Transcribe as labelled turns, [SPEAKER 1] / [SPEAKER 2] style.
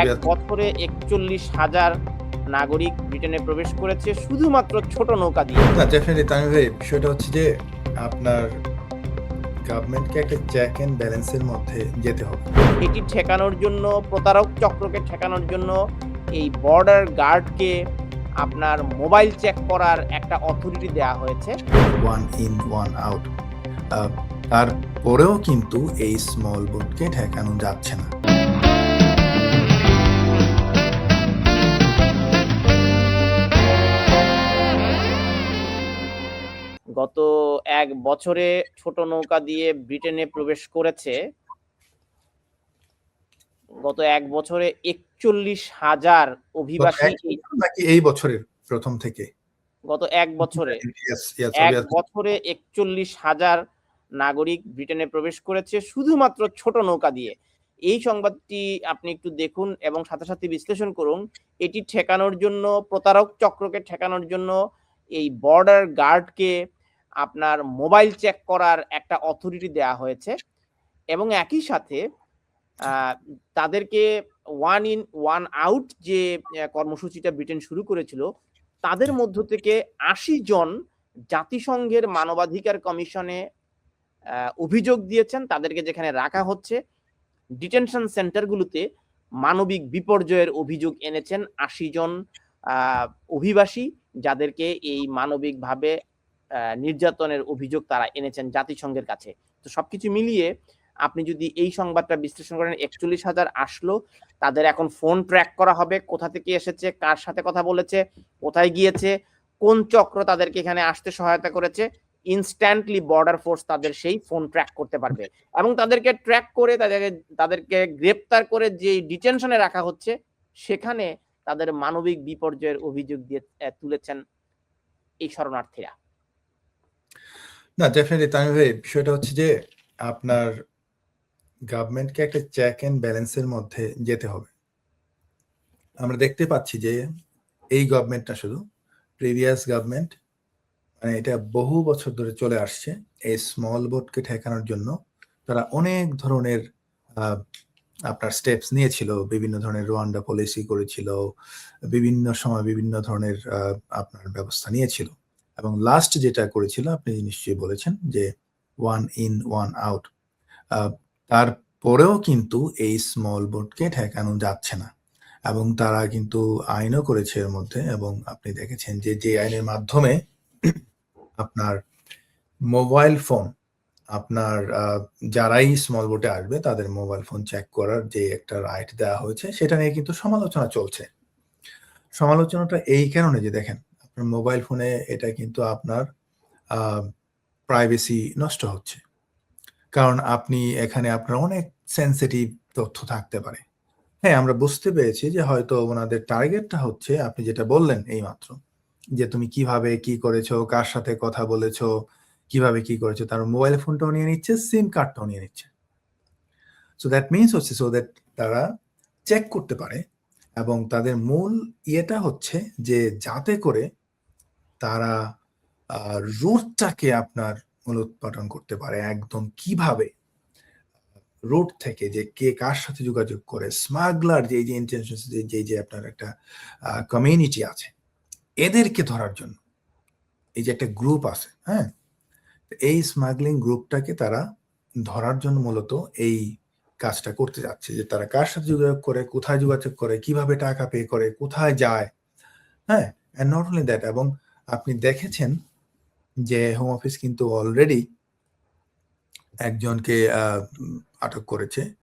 [SPEAKER 1] এক বছরে একচল্লিশ হাজার নাগরিক ব্রিটেনে প্রবেশ করেছে শুধুমাত্র ছোট নৌকা দিয়ে।
[SPEAKER 2] না ডেফিনেটলি তামিম ভাই বিষয়টা হচ্ছে যে আপনার গভর্নমেন্টকে একটা চেক এন্ড ব্যালেন্সের মধ্যে যেতে হবে।
[SPEAKER 1] এটি ঠেকানোর জন্য প্রতারক চক্রকে ঠেকানোর জন্য এই বর্ডার গার্ডকে আপনার মোবাইল চেক করার একটা অথরিটি দেওয়া হয়েছে।
[SPEAKER 2] ওয়ান ইন ওয়ান আউট তারপরেও কিন্তু এই স্মল বোটকে ঠেকানো যাচ্ছে না।
[SPEAKER 1] গত এক বছরে ছোট নৌকা দিয়ে ব্রিটেনে প্রবেশ করেছে। গত এক বছরে একচল্লিশ হাজার অভিবাসী এই-
[SPEAKER 2] বছরের প্রথম থেকে?
[SPEAKER 1] গত এক বছরে। এক বছরে একচল্লিশ হাজার নাগরিক ব্রিটেনে প্রবেশ করেছে শুধুমাত্র ছোট নৌকা দিয়ে। এই সংবাদটি আপনি একটু দেখুন এবং সাথে সাথে বিশ্লেষণ করুন। এটি ঠেকানোর জন্য প্রতারক চক্রকে ঠেকানোর জন্য এই বর্ডার গার্ডকে আপনার মোবাইল চেক করার একটা অথরিটি দেওয়া হয়েছে এবং একই সাথে তাদেরকে ওয়ান ইন ওয়ান আউট যে কর্মসূচিটা ব্রিটেন শুরু করেছিল, তাদের মধ্য থেকে আশি জন জাতিসংঘের মানবাধিকার কমিশনে অভিযোগ দিয়েছেন। তাদেরকে যেখানে রাখা হচ্ছে, ডিটেনশন সেন্টারগুলোতে মানবিক বিপর্যয়ের অভিযোগ এনেছেন আশি জন অভিবাসী, যাদেরকে এই মানবিকভাবে নির্যাতনের অভিযোগ তারা এনেছেন জাতিসংঘের কাছে। তো সবকিছু মিলিয়ে আপনি যদি এই সংবাদটা বিশ্লেষণ করেন, একচল্লিশ হাজার আসলো, তাদের এখন ফোন ট্র্যাক করা হবে, কোথা থেকে এসেছে, কার সাথে কথা বলেছে, কোথায় গিয়েছে, কোন চক্র তাদেরকে এখানে আসতে সহায়তা করেছে ইনস্ট্যান্টলি বর্ডার ফোর্স তাদের সেই ফোন ট্র্যাক করতে পারবে। এবং তাদেরকে ট্র্যাক করে তাদেরকে তাদেরকে গ্রেপ্তার করে যে ডিটেনশনে রাখা হচ্ছে, সেখানে তাদের মানবিক বিপর্যয়ের অভিযোগ দিয়ে তুলেছেন এই শরণার্থীরা।
[SPEAKER 2] না ডেফিনেটলি তামিম ভাই, বিষয়টা হচ্ছে যে আপনার গভর্নমেন্টকে একটা চেক অ্যান্ড ব্যালেন্সের মধ্যে যেতে হবে। আমরা দেখতে পাচ্ছি যে এই গভর্নমেন্টটা শুধু প্রিভিয়াস গভর্নমেন্ট মানে এটা বহু বছর ধরে চলে আসছে এই স্মল বোটকে ঠেকানোর জন্য। তারা অনেক ধরনের আপনার স্টেপস নিয়েছিল, বিভিন্ন ধরনের রোয়ান্ডা পলিসি করেছিল, বিভিন্ন সময় বিভিন্ন ধরনের আপনার ব্যবস্থা নিয়েছিল। এবং লাস্ট যেটা করেছিল, আপনি নিশ্চয়ই বলেছেন যে ওয়ান ইন ওয়ান আউট তারপরেও কিন্তু এই স্মল বোটকে ঠেকানো যাচ্ছে না। এবং তারা কিন্তু আইনও করেছে এর মধ্যে এবং আপনি দেখেছেন যে যে আইনের মাধ্যমে আপনার মোবাইল ফোন আপনার যারাই স্মল বোটে আসবে, তাদের মোবাইল ফোন চেক করার যে একটা রাইট দেওয়া হয়েছে, সেটা নিয়ে কিন্তু সমালোচনা চলছে। সমালোচনাটা এই কারণে যে দেখেন মোবাইল ফোনে এটা কিন্তু আপনার প্রাইভেসি নষ্ট হচ্ছে। কারণ আপনি এখানে আপনার অনেক সেন্সিটিভ তথ্য থাকতে পারে। হ্যাঁ আমরা বুঝতে পেরেছি যে হয়তো ওনাদের টার্গেটটা হচ্ছে আপনি যেটা বললেন এইমাত্র, যে তুমি কীভাবে কি করেছ, কার সাথে কথা বলেছ, কীভাবে কি করেছ, তার মোবাইল ফোনটাও নিয়ে নিচ্ছে সিম কার্ডটাও নিয়ে নিচ্ছে। সো দ্যাট মিনস হচ্ছে সো দ্যাট তারা চেক করতে পারে এবং তাদের মূল ইয়েটা হচ্ছে যে যাতে করে তারা রোডটাকে আপনার মূলোৎপাটন করতে পারে একদম কীভাবে? রুট থেকে যে কে কার সাথে যোগাযোগ করে, স্মাগলার যে যে ইন্টেনশন যে যে আপনার একটা কমিউনিটি আছে, এদেরকে ধরার জন্য এই যে একটা গ্রুপ আছে হ্যাঁ? এই স্মাগলিং গ্রুপটাকে তারা ধরার জন্য মূলত এই কাজটা করতে যাচ্ছে যে তারা কার সাথে যোগাযোগ করে, কোথায় যোগাযোগ করে, কীভাবে টাকা পে করে, কোথায় যায় হ্যাঁ? নট অনলি দ্যাট এবং আপনি দেখেছেন যে হোম অফিস কিন্তু অলরেডি একজনকে আটক করেছে।